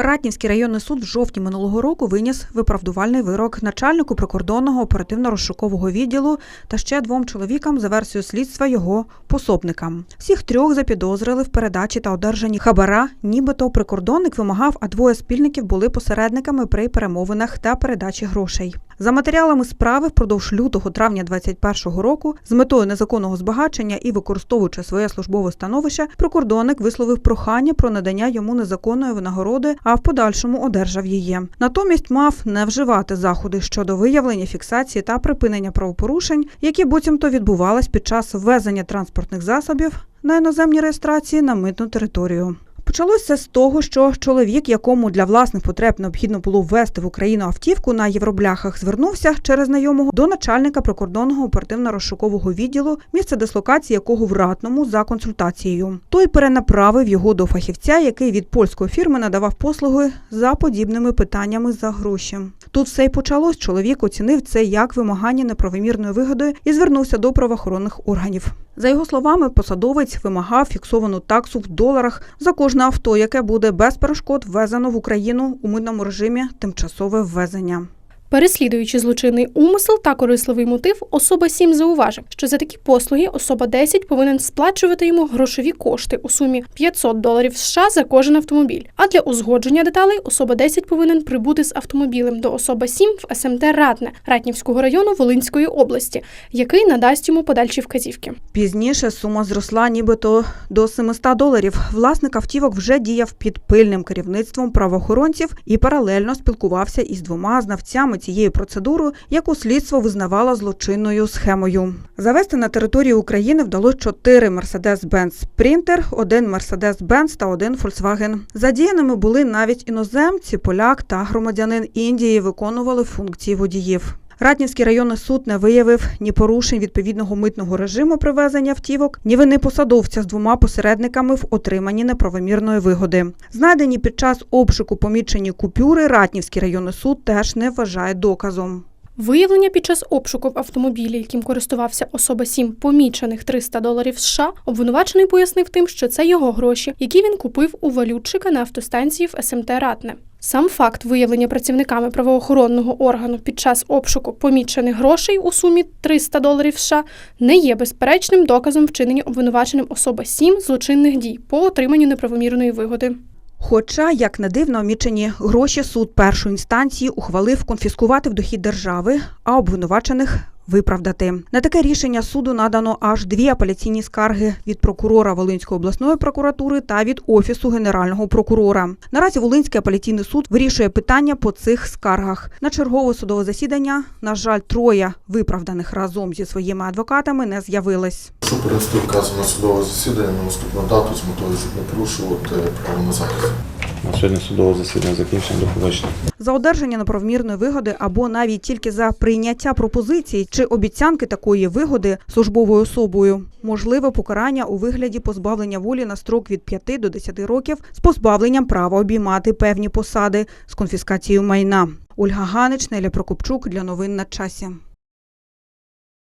Ратнівський районний суд в жовтні минулого року виніс виправдувальний вирок начальнику прикордонного оперативно-розшукового відділу та ще двом чоловікам за версією слідства його пособникам. Всіх трьох запідозрили в передачі та одержанні хабара, нібито прикордонник вимагав, а двоє спільників були посередниками при перемовинах та передачі грошей. За матеріалами справи впродовж лютого травня 2021 року з метою незаконного збагачення і використовуючи своє службове становище, прикордонник висловив прохання про надання йому незаконної винагороди, а в подальшому одержав її. Натомість мав не вживати заходи щодо виявлення, фіксації та припинення правопорушень, які буцімто відбувались під час ввезення транспортних засобів на іноземній реєстрації на митну територію. Почалося з того, що чоловік, якому для власних потреб необхідно було ввести в Україну автівку на євробляхах, звернувся через знайомого до начальника прикордонного оперативно-розшукового відділу, місце дислокації якого в ратному за консультацією. Той перенаправив його до фахівця, який від польської фірми надавав послуги за подібними питаннями за гроші. Тут все й почалось. Чоловік оцінив це як вимагання неправомірної вигоди і звернувся до правоохоронних органів. За його словами, посадовець вимагав фіксовану таксу в доларах за кожне авто, яке буде без перешкод ввезено в Україну у митному режимі тимчасове ввезення. Переслідуючи злочинний умисел та корисливий мотив, особа 7 зауважив, що за такі послуги особа 10 повинен сплачувати йому грошові кошти у сумі 500 доларів США за кожен автомобіль. А для узгодження деталей особа 10 повинен прибути з автомобілем до особа 7 в СМТ Ратне Ратнівського району Волинської області, який надасть йому подальші вказівки. Пізніше сума зросла нібито до 700 доларів. Власник автівок вже діяв під пильним керівництвом правоохоронців і паралельно спілкувався із двома знавцями цієї процедури, яку слідство визнавало злочинною схемою. Завести на територію України вдалося чотири Mercedes-Benz Sprinter, один Mercedes-Benz та один Volkswagen. Задіяними були навіть іноземці, поляк та громадянин Індії виконували функції водіїв. Ратнівський районний суд не виявив ні порушень відповідного митного режиму привезення автівок, ні вини посадовця з двома посередниками в отриманні неправомірної вигоди. Знайдені під час обшуку помічені купюри Ратнівський районний суд теж не вважає доказом. Виявлення під час обшуку в автомобілі, яким користувався особа 7 помічених 300 доларів США, обвинувачений пояснив тим, що це його гроші, які він купив у валютчика на автостанції в СМТ Ратне. Сам факт виявлення працівниками правоохоронного органу під час обшуку помічених грошей у сумі 300 доларів США не є безперечним доказом вчинення обвинуваченим особа 7 злочинних дій по отриманню неправомірної вигоди. Хоча, як не дивно, омічені гроші суд першої інстанції ухвалив конфіскувати в дохід держави, а обвинувачених виправдати. На таке рішення суду надано аж дві апеляційні скарги від прокурора Волинської обласної прокуратури та від офісу генерального прокурора. Наразі Волинський апеляційний суд вирішує питання по цих скаргах. На чергове судове засідання, на жаль, троє виправданих разом зі своїми адвокатами не з'явились. Прошу перенести вказане судове засідання на наступну дату з метою, щоб не порушувати право на захист. Сьогодні судове засідання закінчено до побачення. За одержання неправомірної вигоди або навіть тільки за прийняття пропозиції чи обіцянки такої вигоди службовою особою можливе покарання у вигляді позбавлення волі на строк від 5 до 10 років з позбавленням права обіймати певні посади з конфіскацією майна. Ольга Ганич, Неля Прокопчук для новин на часі.